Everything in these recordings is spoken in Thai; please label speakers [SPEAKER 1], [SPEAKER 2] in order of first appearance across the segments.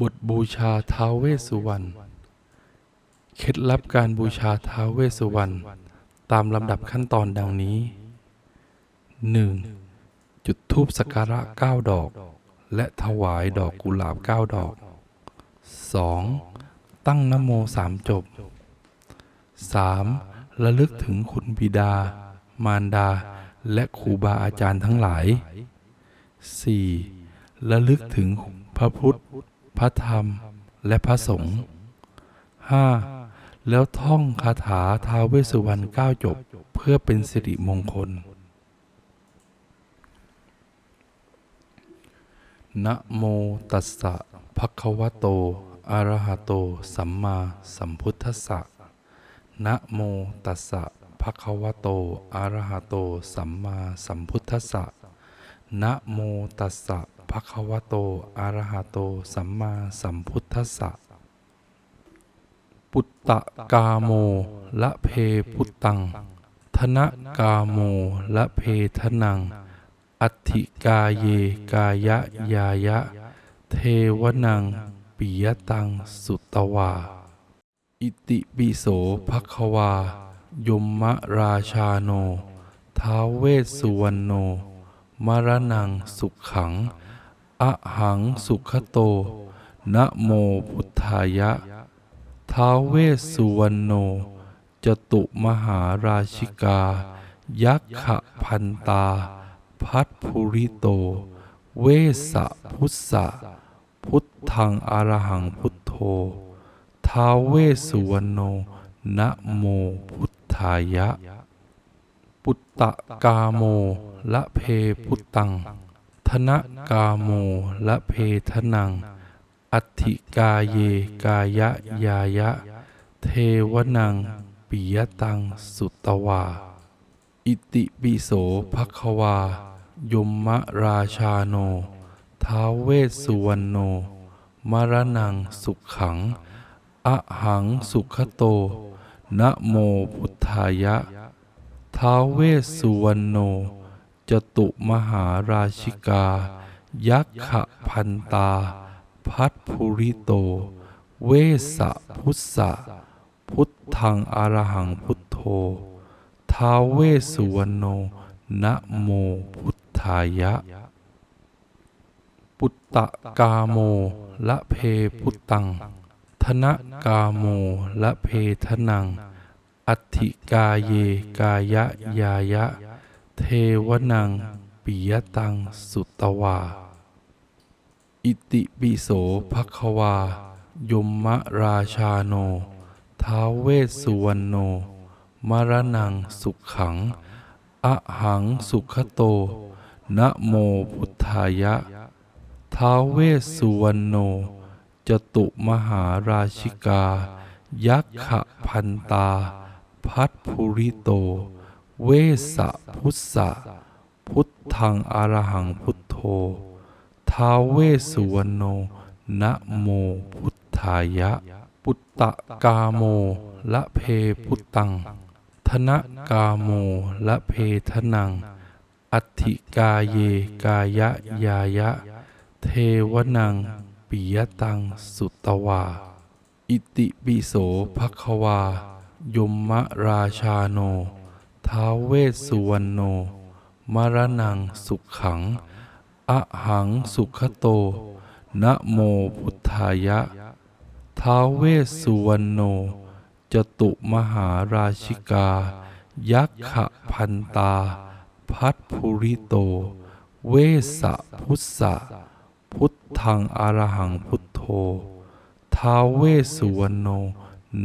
[SPEAKER 1] บทบูชาท้าวเวสสุวรรณ เคล็ดลับการบูชาท้าวเวสสุวรรณตามลำดับขั้นตอนดังนี้ 1. จุดธูปสักการะ 9 ดอก และถวายดอกกุหลาบ 9 ดอก 2. ตั้งนโมสามจบ 3. ระลึกถึงคุณบิดา มารดา และครูบาอาจารย์ทั้งหลาย 4. ระลึกถึงพระพุทธ พระธรรมและพระสงฆ์ 5. แล้วท่องคาถาท้าเวสสุวรรณเก้าจบเพื่อเป็นสิริมงคล นะโมตัสสะภะคะวะโต อะระหะโต สัมมาสัมพุทธัสสะ นะโมตัสสะภะคะวะโต อะระหะโต สัมมาสัมพุทธัสสะ นะโมตัสสะ ภควโตอะระหะโต สัมมาสัมพุทธัสสะ ปุตตะกาโม ละเพพุตตัง ธนกาโม ละเพทนัง อัติกาเยกายะยายะ เทวนังปิยตังสุตวา อิติปิโสภควายมมะราชาโนท้าเวสสุวรรณโนมรณังสุขขัง อะหังสุขโต นะโมพุทธายะ ท้าเวสสุวรรณโน จตุมหาราชิกา ยักขะพันตา พัทภูริโต เวสะพุทธะพุทธังอรหังพุทโธ ท้าเวสสุวรรณโน นะโมพุทธายะ ปุตตะกาโมละเพพุตตัง ธนกาโมละเพทนัง อัติกาเยกายะยายะ เทวนังปิยตังสุตวา อิติปิโสภควายมมะราชาโน ท้าเวสสุวรรณโน มรณังสุขขังอะหังสุขโต นะโมพุทธายะ ท้าเวสสุวรรณโน จตุมหาราชิกา ยักขะพันตา พัทภูริโต เวสะพุทธะพุทธังอรหังพุทโธท้าเวสุวรรณโนนะโมพุทธายะ ปุตตะกาโมละเพพุตตัง ธนกาโมละเพทนัง อัติกาเยกายะยายะ เทวนังปิยตังสุตวา อิติปิโสภควา ยมมะราชาโน ท้าเวสสุวรรณโน มรณังสุขขังอะหังสุขโต นะโมพุทธายะ ท้าเวสสุวรรณโน จตุมหาราชิกา ยักขะพันตา พัทภูริโต เวสะพุทธะพุทธังอรหังพุทโธท้าเวสุวรรณโนนะโมพุทธายะ ปุตตะกาโมละเพพุตตัง ธนะกาโมละเพทนัง อัติกาเยกายะยายะ เทวนังปิยตังสุตวา อิติปิโสภควายมมะราชาโน ท้าวเวสสุวรรณโน มรณังสุขขัง อะหังสุขโต นะโมพุทธายะ ท้าวเวสสุวรรณโน จตุมหาราชิกา ยักขะพันตา พัทภูริโต เวสสะพุทธะพุทธังอรหังพุทโธ ท้าวเวสสุวรรณโน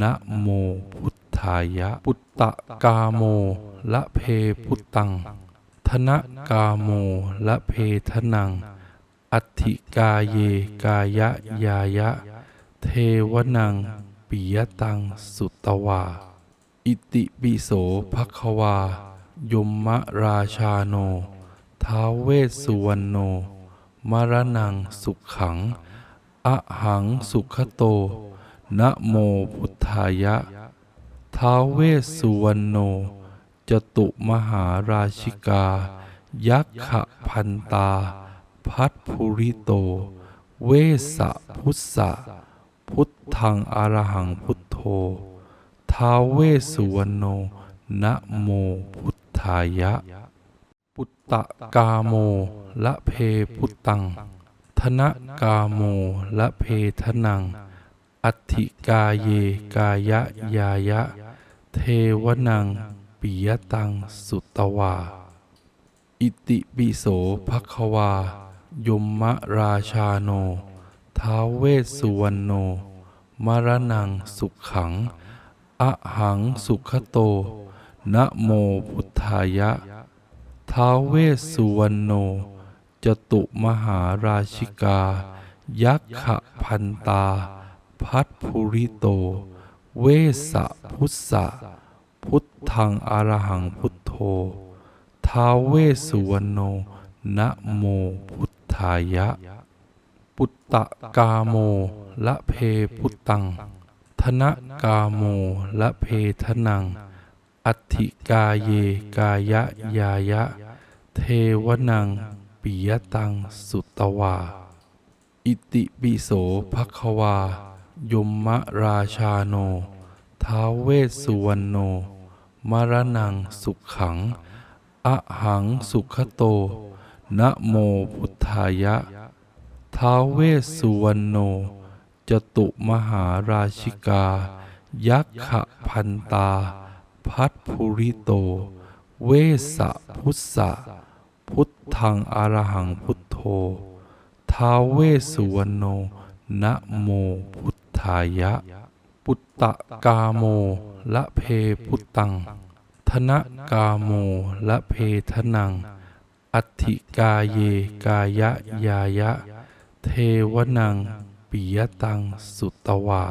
[SPEAKER 1] นะโมพุท ธายะ ปุตตะกาโมละเพพุตตัง ธนกาโมละเพทนัง อัติกาเยกายะยายะ เทวนังปิยตังสุตวา อิติปิโสภควายมมะราชาโน ท้าเวสสุวรรณโน มรณังสุขขังอะหังสุขโต นะโมพุทธายะ ท้าวเวสสุวรรณโน จตุมหาราชิกา ยักขะพันตา พัทภูริโต เวสสะพุทธะพุทธังอรหังพุทโธ ท้าวเวสสุวรรณโน นะโมพุทธายะ ปุตตะกาโม ละเพพุตตัง ธนกาโม ละเพทนัง อัติกาเยกายะยายะ เทวนังปิยตังสุตวา อิติปิโสภควายมมะราชาโน ท้าเวสสุวรรณโน มรณังสุขขังอะหังสุขโต นะโมพุทธายะ ท้าเวสสุวรรณโน จตุมหาราชิกา ยักขะพันตา พัทภูริโต เวสะพุทธะพุทธังอรหังพุทโธท้าเวสุวรรณโนนะโมพุทธายะ ปุตตะกาโมละเพพุตตัง ธนกาโมละเพทนัง อัติกาเยกายะยายะ เทวนังปิยตังสุตวา อิติปิโสภควา ยมมราชาโน ท้าวเวสสุวรรณโน มรณังสุขขังอะหังสุขโต นะโมพุทธายะ ท้าวเวสสุวรรณโน จตุมหาราชิกา ยักขะพันตา พัทภูริโต เวสะพุทธะพุทธังอรหังพุทโธ ท้าวเวสสุวรรณโน นะโมพุทายะ ปุตตะกาโมละเพพุตตัง ธนกาโมละเพทนัง อัติกาเยกายะยายะ เทวนังปิยตังสุตวา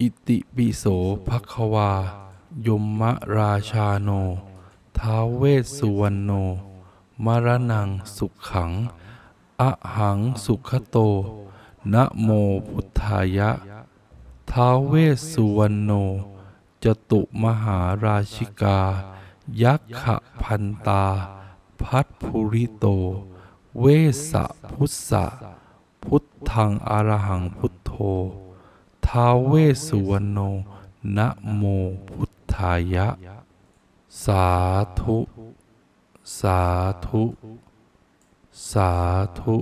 [SPEAKER 1] อิติปิโสภควา ยมมะราชาโน ท้าเวสสุวรรณโน มรณังสุขขัง อหังสุขโตนะโมพุทธายะ ท้าวเวสสุวรรณโน จตุมหาราชิกา ยักขพันตา พัทภูริโต เวสสะพุทธะพุทธังอรหังพุทโธท้าวเวสสุวรรณโนนะโมพุทธายะ สาธุ สาธุ สาธุ